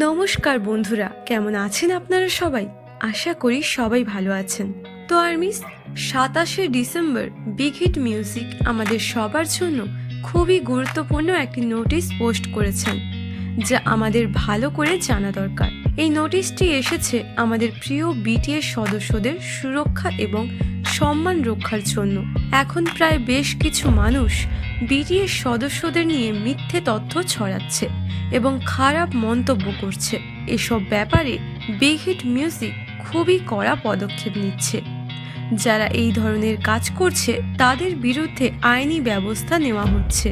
নমস্কার বন্ধুরা, কেমন আছেন আপনারা সবাই? আশা করি সবাই ভালো আছেন। তো আর মিস, সাতাশে ডিসেম্বর বিগ হিট মিউজিক আমাদের সবার জন্য খুবই গুরুত্বপূর্ণ একটি নোটিশ পোস্ট করেছেন, যা আমাদের ভালো করে জানা দরকার। এই নোটিশটি এসেছে আমাদের প্রিয় বিটিএস সদস্যদের সুরক্ষা এবং সম্মান রক্ষার জন্য। এখন প্রায় বেশ কিছু মানুষ বিটিএস সদস্যদের নিয়ে মিথ্যে তথ্য ছড়াচ্ছে। এবং খারাপ মন্তব্য করছে। এসব ব্যাপারে বিগ হিট মিউজিক খুবই কড়া পদক্ষেপ নিচ্ছে। যারা এই ধরনের কাজ করছে, তাদের বিরুদ্ধে আইনি ব্যবস্থা নেওয়া হচ্ছে।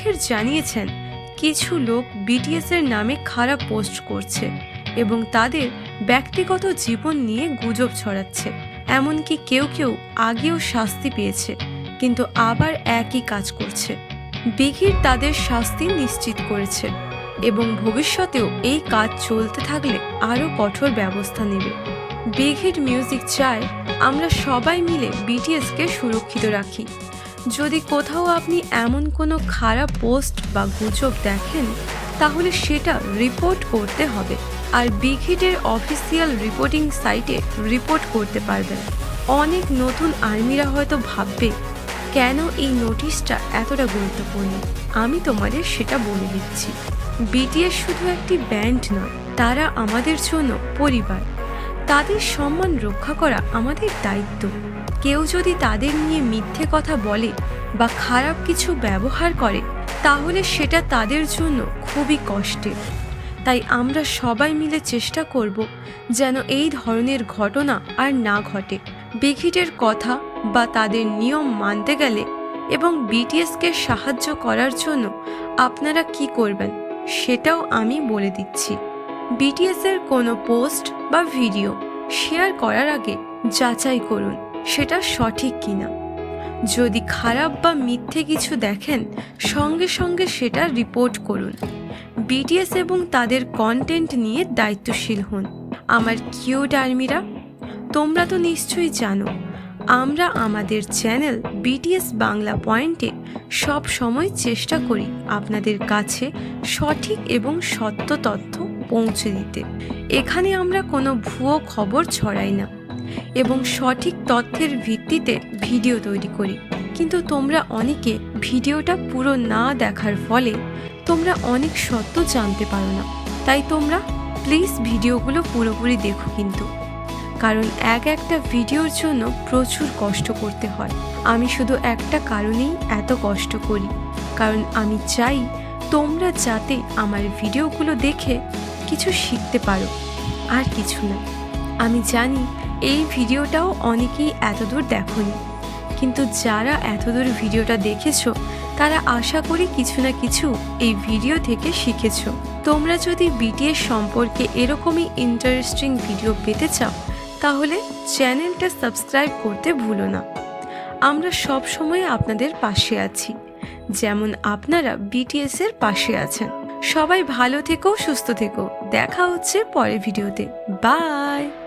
হিট জানিয়েছেন, কিছু লোক বিটিএস এর নামে খারাপ পোস্ট করছে এবং তাদের ব্যক্তিগত জীবন নিয়ে গুজব ছড়াচ্ছে। এমনকি কেউ কেউ আগেও শাস্তি পেয়েছে, কিন্তু আবার একই কাজ করছে। বিঘির তাদের শাস্তি নিশ্চিত করেছে। এবং ভবিষ্যতেও এই কাজ চলতে থাকলে আরও কঠোর ব্যবস্থা নেবে। বিগ হিট মিউজিক চায়, আমরা সবাই মিলে বিটিএসকে সুরক্ষিত রাখি। যদি কোথাও আপনি এমন কোনো খারাপ পোস্ট বা গুজব দেখেন, তাহলে সেটা রিপোর্ট করতে হবে। আর বিগ হিটের অফিসিয়াল রিপোর্টিং সাইটে রিপোর্ট করতে পারবেন। অনেক নতুন আর্মিরা হয়তো ভাববে কেন এই নোটিশটা এতটা গুরুত্বপূর্ণ? আমি তোমাদের সেটা বলে দিচ্ছি। বিটিএস শুধু একটি ব্যান্ড নয়, তারা আমাদের জন্য পরিবার। তাদের সম্মান রক্ষা করা আমাদের দায়িত্ব। কেউ যদি তাদের নিয়ে মিথ্যে কথা বলে বা খারাপ কিছু ব্যবহার করে, তাহলে সেটা তাদের জন্য খুবই কষ্টের। তাই আমরা সবাই মিলে চেষ্টা করব যেন এই ধরনের ঘটনা আর না ঘটে। বিঘিটের কথা বা তাদের নিয়ম মানতে গেলে এবং বিটিএসকে সাহায্য করার জন্য আপনারা কি করবেন, সেটাও আমি বলে দিচ্ছি। বিটিএস এর কোনো পোস্ট বা ভিডিও শেয়ার করার আগে যাচাই করুন, সেটা সঠিক কিনা। যদি খারাপ বা মিথ্যে কিছু দেখেন, সঙ্গে সঙ্গে সেটা রিপোর্ট করুন। বিটিএস এবং তাদের কন্টেন্ট নিয়ে দায়িত্বশীল হন। আমার কিউট আর্মিরা, তোমরা তো নিশ্চয়ই জানো আমরা আমাদের চ্যানেল বিটিএস বাংলা পয়েন্টে সব সময় চেষ্টা করি আপনাদের কাছে সঠিক এবং সত্য তথ্য পৌঁছে দিতে। এখানে আমরা কোনো ভুয়ো খবর ছড়াই না এবং সঠিক তথ্যের ভিত্তিতে ভিডিও তৈরি করি। কিন্তু তোমরা অনেকে ভিডিওটা পুরো না দেখার ফলে তোমরা অনেক সত্য জানতে পারো না। তাই তোমরা প্লিজ ভিডিওগুলো পুরোপুরি দেখো কিন্তু। কারণ এক একটা ভিডিওর জন্য প্রচুর কষ্ট করতে হয়। আমি শুধু একটা কারণেই এত কষ্ট করি। কারণ আমি চাই তোমরা যাতে আমার ভিডিওগুলো দেখে কিছু শিখতে পারো। আর কিছু না। আমি জানি এই ভিডিওটাও অনেকেই এতদূর দেখনি। কিন্তু যারা এতদূর ভিডিওটা দেখেছ, তারা আশা করি কিছু না কিছু এই ভিডিও থেকে শিখেছো। তোমরা যদি বিটিএস সম্পর্কে এরকমই ইন্টারেস্টিং ভিডিও পেতে চাও তাহলে চ্যানেলটা সাবস্ক্রাইব করতে ভুলো না। আমরা সব সময় আপনাদের পাশে আছি। যেমন আপনারা বিটিএস এর পাশে আছেন। সবাই ভালো থেকো, সুস্থ থেকো। দেখা হচ্ছে পরের ভিডিওতে। বাই!